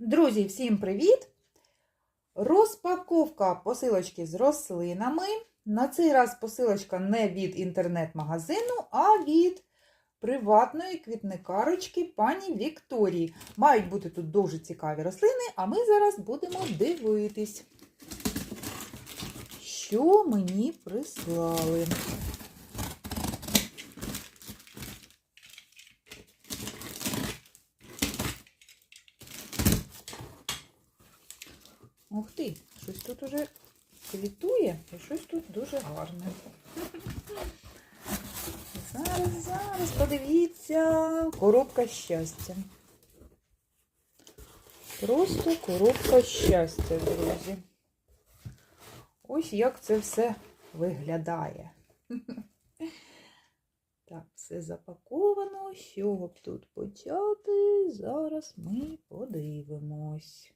Друзі, всім привіт! Розпаковка посилочки з рослинами. На цей раз посилочка не від інтернет-магазину, а від приватної квітникарочки пані Вікторії. Мають бути тут дуже цікаві рослини, а ми зараз будемо дивитись, що мені прислали. Ух ти, щось тут уже квітує і щось тут дуже гарне. Зараз, зараз, подивіться, коробка щастя. Просто коробка щастя, друзі. Ось як це все виглядає. Так, все запаковано. З чого б тут почати? Зараз ми подивимось.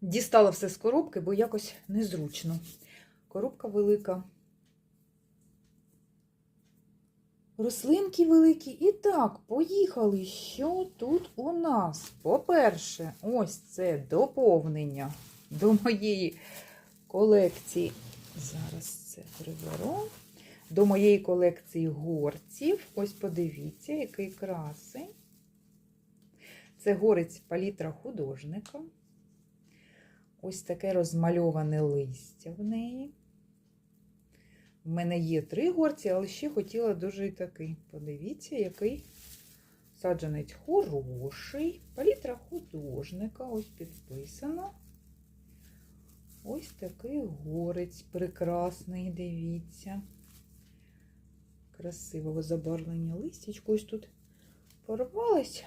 Дістала все з коробки, бо якось незручно. Коробка велика. Рослинки великі. І так, поїхали. Що тут у нас? По-перше, ось це доповнення до моєї колекції. Зараз це приберу. До моєї колекції горців. Ось подивіться, який красень. Це горець палітра художника. Ось таке розмальоване листя в неї. В мене є три горці, але ще хотіла дуже і такий. Подивіться, який саджанець хороший. Палітра художника, ось підписано. Ось такий горець прекрасний, дивіться. Красивого забарвлення листячко. Ось тут порвалось,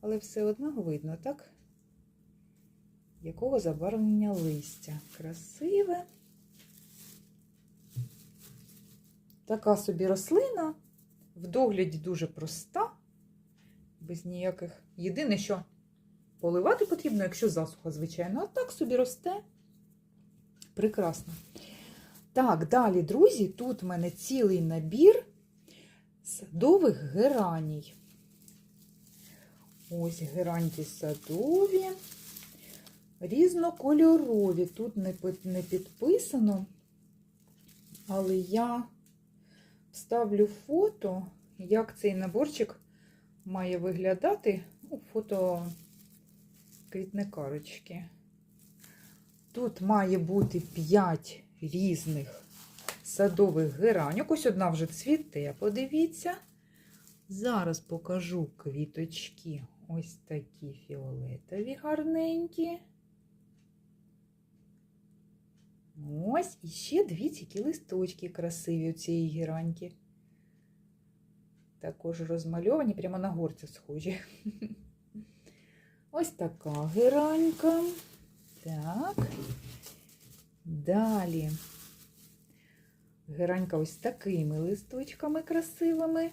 але все одно видно, так? Якого забарвлення листя. Красиве. Така собі рослина, в догляді дуже проста, без ніяких. Єдине, що поливати потрібно, якщо засуха, звичайно, а так собі росте. Прекрасно. Так, далі, друзі, тут в мене цілий набір садових гераній. Ось гераньки садові, різнокольорові. Тут не підписано, але я вставлю фото, як цей наборчик має виглядати. Ну, фото квітникарочки. Тут має бути 5 різних садових гераньок. Ось одна вже цвіте, подивіться. Зараз покажу квіточки. Ось такі фіолетові гарненькі. Ось і ще дві ці листочки красиві у цієї гераньки. Також розмальовані, прямо на горці схожі. Ось така геранька. Так. Далі. Геранька ось такими листочками красивими.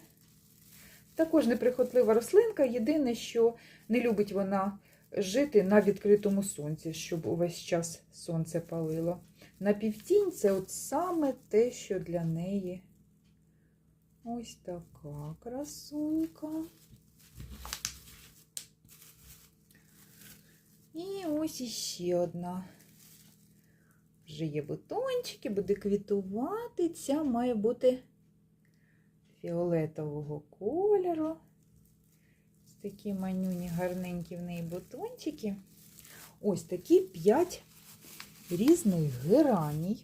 Також неприхотлива рослинка. Єдине, що не любить вона жити на відкритому сонці, щоб увесь час сонце палило. На півтінь це от саме те, що для неї ось така красунька. І ось іще одна. Вже є бутончики, буде квітувати. Ця має бути фіолетового кольору. Ось такі манюні гарненькі в неї бутончики. Ось такі 5 різних гераній.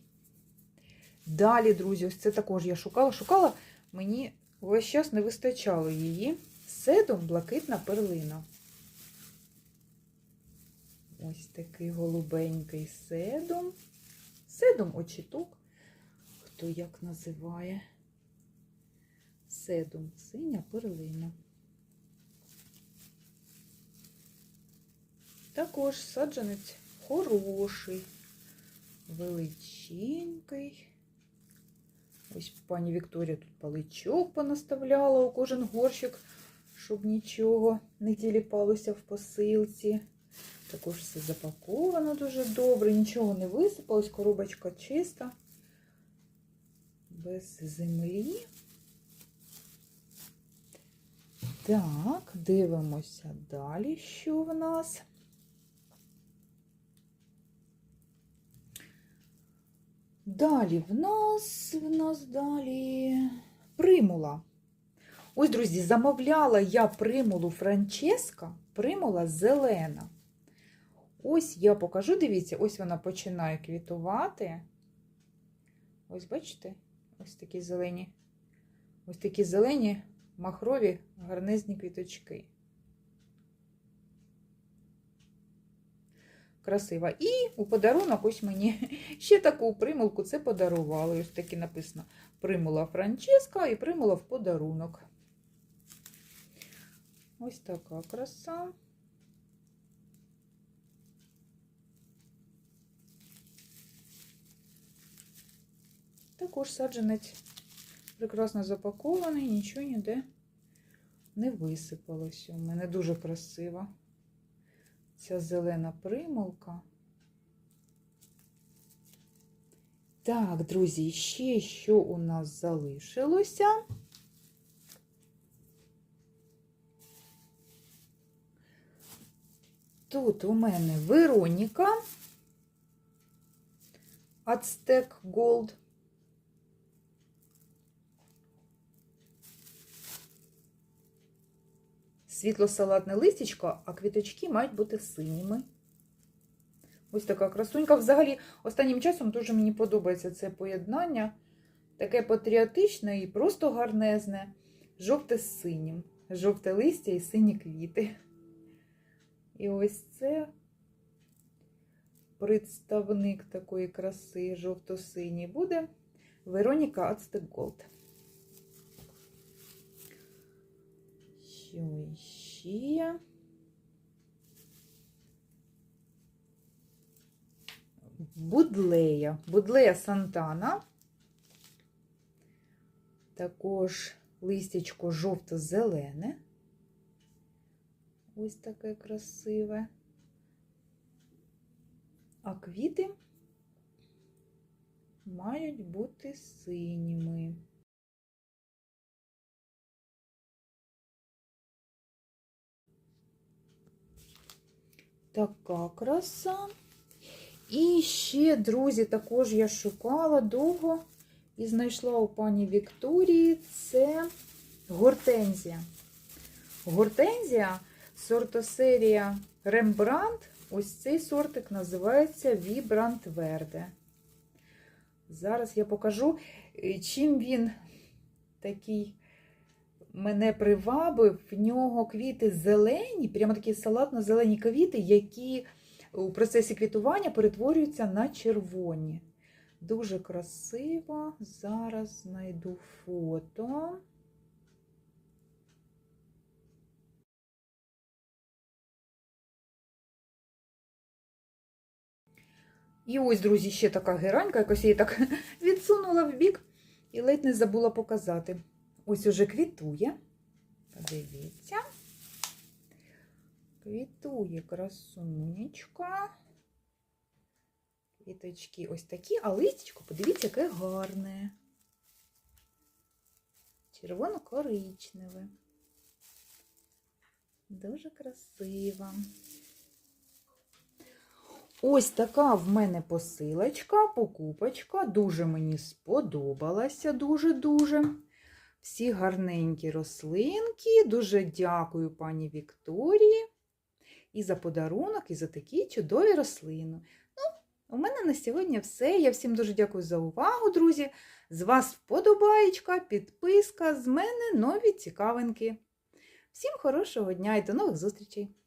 Далі, друзі, ось це також я шукала. Шукала, мені весь час не вистачало її. Седом блакитна перлина. Ось такий голубенький седом. Седом очіток. Хто як називає? Седом синя перлина. Також саджанець хороший, величенький. Ось пані Вікторія тут паличок понаставляла у кожен горщик, щоб нічого не тіліпалося в посилці. Також все запаковано дуже добре, нічого не висипалось, коробочка чиста, без землі. Так, дивимося далі, що в нас. Далі в нас, в нас далі примула. Ось, друзі, замовляла я примулу Франческа, примула зелена. Ось я покажу, дивіться, ось вона починає квітувати. Ось, бачите, ось такі зелені, ось такі зелені махрові гарнезні квіточки. Красива. І у подарунок ось мені ще таку примулку це подарували. Ось такі написано примула Франческа і примула в подарунок. Ось така краса. Також саджанець прекрасно запакований, нічого ніде не висипалося. У мене дуже красива ця зелена примулка. Так, друзі, ще що у нас залишилося? Тут у мене Вероніка Ацтек Голд. Світло-салатне листячко, а квіточки мають бути синіми. Ось така красунька. Взагалі, останнім часом дуже мені подобається це поєднання. Таке патріотичне і просто гарнезне. Жовте з синім. Жовте листя і сині квіти. І ось це представник такої краси жовто-синій буде Вероніка Ацтекголд. Що ще? Будлея. Будлея Сантана. Також листячко жовто-зелене. Ось таке красиве. А квіти мають бути синіми. Така краса. І ще, друзі, також я шукала довго і знайшла у пані Вікторії це гортензія. Гортензія сортосерія Рембрандт. Ось цей сортик називається Вібрант Верде. Зараз я покажу, чим він такий мене привабив. В нього квіти зелені, прямо такі салатно-зелені квіти, які у процесі квітування перетворюються на червоні. Дуже красиво. Зараз знайду фото. І ось, друзі, ще така геранька, якось її так відсунула в бік і ледь не забула показати. Ось уже квітує. Подивіться. Квітує красунечка. Квіточки ось такі, а листячко, подивіться, яке гарне. Червоно-коричневе. Дуже красива. Ось така в мене посилочка, покупочка. Дуже мені сподобалася, дуже-дуже. Всі гарненькі рослинки. Дуже дякую пані Вікторії і за подарунок, і за такі чудові рослини. Ну, у мене на сьогодні все. Я всім дуже дякую за увагу, друзі. З вас вподобаєчка, підписка, з мене нові цікавинки. Всім хорошого дня і до нових зустрічей!